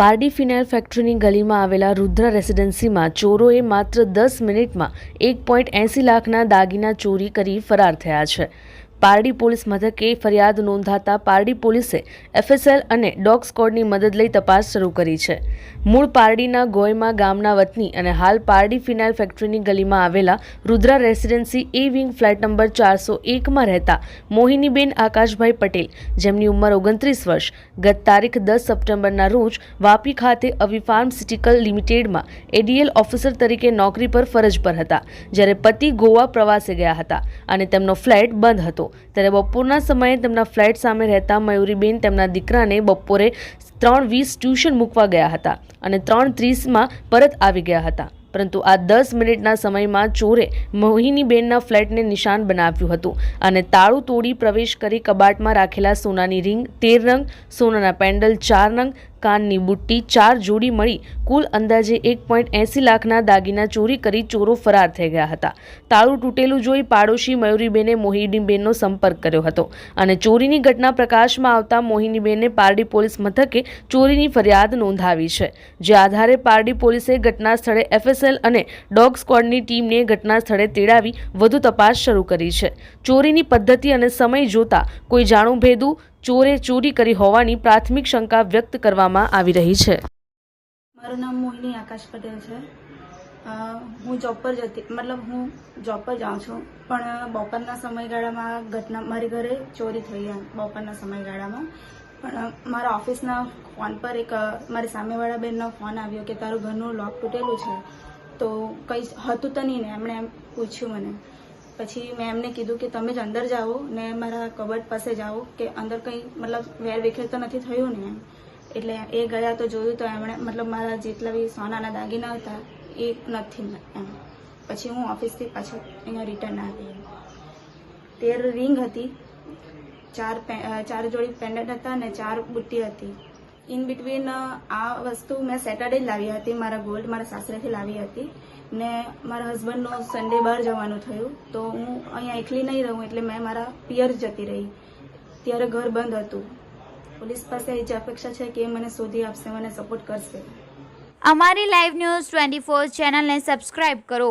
પારડી ફિનાઇલ ફેક્ટરીની ગલીમાં આવેલા રુદ્ર રેસિડેન્સીમાં ચોરોએ માત્ર દસ મિનિટમાં એક પોઈન્ટ એંસી લાખના દાગીના ચોરી કરી ફરાર થયા છે. પારડી પોલીસ મથકે ફરિયાદ નોંધાતા પારડી પોલીસે એફએસએલ અને ડોગ સ્કોડની મદદ લઈ તપાસ શરૂ કરી છે. મૂળ પારડીના ગોયમા ગામના વતની અને હાલ પારડી ફિનાઇલ ફેક્ટરીની ગલીમાં આવેલા Rudra residency A wing flat number ચારસો એકમાં રહેતા મોહિનીબેન આકાશભાઈ પટેલ, જેમની ઉંમર ઓગણત્રીસ વર્ષ, ગત તારીખ દસ સપ્ટેમ્બરના રોજ વાપી ખાતે અવી ફાર્મસ્યુટિકલ લિમિટેડમાં એડીએલ ઓફિસર તરીકે નોકરી પર ફરજ પર હતા, જ્યારે પતિ ગોવા પ્રવાસે ગયા હતા અને તેમનો ફ્લેટ બંધ હતો. ત્યારે બપોરના સમયે તેમના ફ્લેટ સામે રહેતા મયુરીબેન તેમના દીકરાને બપોરે ત્રણ વીસ ટ્યુશન મૂકવા ગયા હતા અને ત્રણ ત્રીસમાં પરત આવી ગયા હતા. પરંતુ આ દસ મિનિટના સમયમાં ચોરે મોહિનીબેનના ફ્લેટને નિશાન બનાવ્યું હતું અને તાળું તોડી પ્રવેશ કરી કબાટમાં રાખેલા સોનાની રિંગ, તેર રંગ, સોનાના પેન્ડલ, ચાર રંગ કાનની બુટ્ટી ચાર જોડી મળી કુલ અંદાજે એક પોઈન્ટ એંસી લાખના દાગીના ચોરી કરી ચોરો ફરાર થઈ ગયા હતા. તાળું તૂટેલું જોઈ પાડોશી મયુરીબેને મોહિનીબેનનો સંપર્ક કર્યો હતો અને ચોરીની ઘટના પ્રકાશમાં આવતા મોહિનીબેને પારડી પોલીસ મથકે ચોરીની ફરિયાદ નોંધાવી છે. જે આધારે પારડી પોલીસે ઘટના સ્થળે એફએસએલ અને ડોગ સ્ક્વોડની ટીમને ઘટના સ્થળે તેડાવી વધુ તપાસ શરૂ કરી છે. ચોરીની પદ્ધતિ અને સમય જોતા કોઈ જાણું ભેદું ચોરે ચોરી કરી હોવાની પ્રાથમિક શંકા વ્યક્ત કરવામાં આવી રહી છે. મારું નામ મોહિની આકાશ પટેલ છે. હું જોબ પર જતી મતલબ હું જોબ પર જાઉં છું, પણ બપોરના સમયગાળામાં ઘટના, મારી ઘરે ચોરી થઈ બપોરના સમયગાળામાં. પણ મારા ઓફિસના ફોન પર એક, મારી સામેવાળા બેનનો ફોન આવ્યો કે તારું ઘરનું લોક તૂટેલું છે, તો કંઈ હતું તો નહીં ને, એમણે એમ પૂછ્યું મને. પછી મેં એમને કીધું કે તમે જ અંદર જાઓ ને મારા કબટ પાસે જાઓ કે અંદર કંઈ મતલબ વેર વિખેર તો નથી થયું ને એમ. એટલે એ ગયા તો જોયું તો એમણે મતલબ મારા જેટલા બી સોનાના દાગીના હતા એ નથી એમ. પછી હું ઓફિસથી પાછું અહીંયા રિટર્ન આવી તેર રિંગ હતી, ચાર ચાર જોડી પેન્ડન્ટ હતા અને ચાર બુટ્ટી હતી. ઇન બિટવીન આ વસ્તુ મેં સેટરડે જ લાવી હતી. મારા ગોલ્ડ મારા સાસરેથી લાવી હતી. ને મારા હસબન્ડનો સન્ડે બહાર જવાનું થયું. તો હું અહીંયા એકલી નહીં રહું એટલે મેં મારા પિયર જતી રહી. ત્યારે ઘર બંધ હતું. પોલીસ પાસે એ જ અપેક્ષા છે કે મને શોધી આપશે, મને સપોર્ટ કરશે. અમારી લાઈવ ન્યૂઝ ટ્વેન્ટી ફોર ચેનલને સબસ્ક્રાઇબ કરો.